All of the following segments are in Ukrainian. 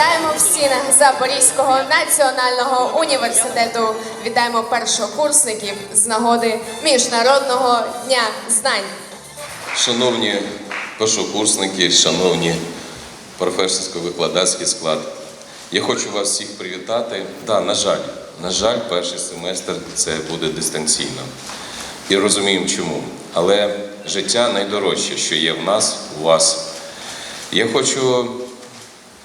Вітаємо в стінах Запорізького національного університету. Вітаємо першокурсників з нагоди Міжнародного дня знань. Шановні першокурсники, шановні професорсько-викладацький склад, я хочу вас всіх привітати. Да, на жаль, на жаль, перший семестр це буде дистанційно. І розуміємо чому. Але життя найдорожче, що є в нас, у вас. Я хочу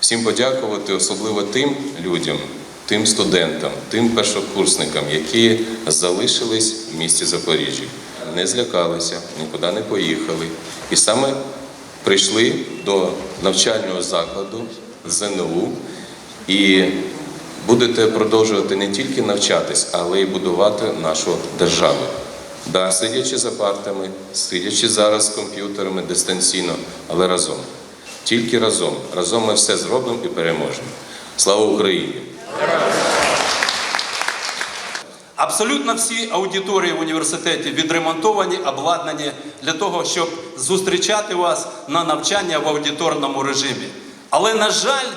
всім подякувати, особливо тим людям, тим студентам, тим першокурсникам, які залишились в місті Запоріжжя, не злякалися, нікуди не поїхали. І саме прийшли до навчального закладу ЗНУ і будете продовжувати не тільки навчатись, але й будувати нашу державу. Да, сидячи за партами, сидячи зараз з комп'ютерами дистанційно, але разом. Тільки разом. Разом ми все зробимо і переможемо. Слава Україні! Абсолютно всі аудиторії в університеті відремонтовані, обладнані для того, щоб зустрічати вас на навчання в аудиторному режимі. Але, на жаль,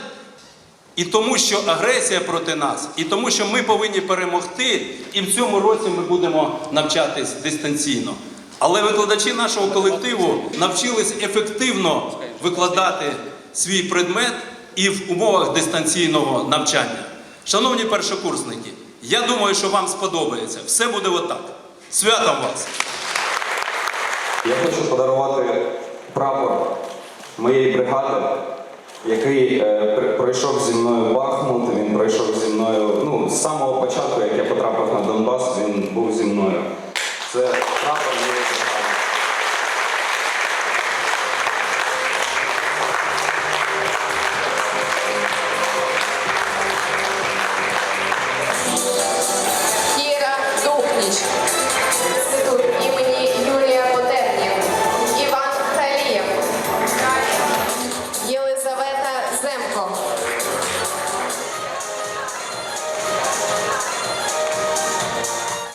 і тому, що агресія проти нас, і тому, що ми повинні перемогти, і в цьому році ми будемо навчатись дистанційно. Але викладачі нашого колективу навчились ефективно викладати свій предмет і в умовах дистанційного навчання. Шановні першокурсники, я думаю, що вам сподобається. Все буде отак. Святом вас! Я хочу подарувати прапор моєї бригади, який е, пройшов зі мною Бахмут, він пройшов зі мною ну, з самого початку, як я потрапив на Донбас, він був зі мною. Це Bravo, Jürgen.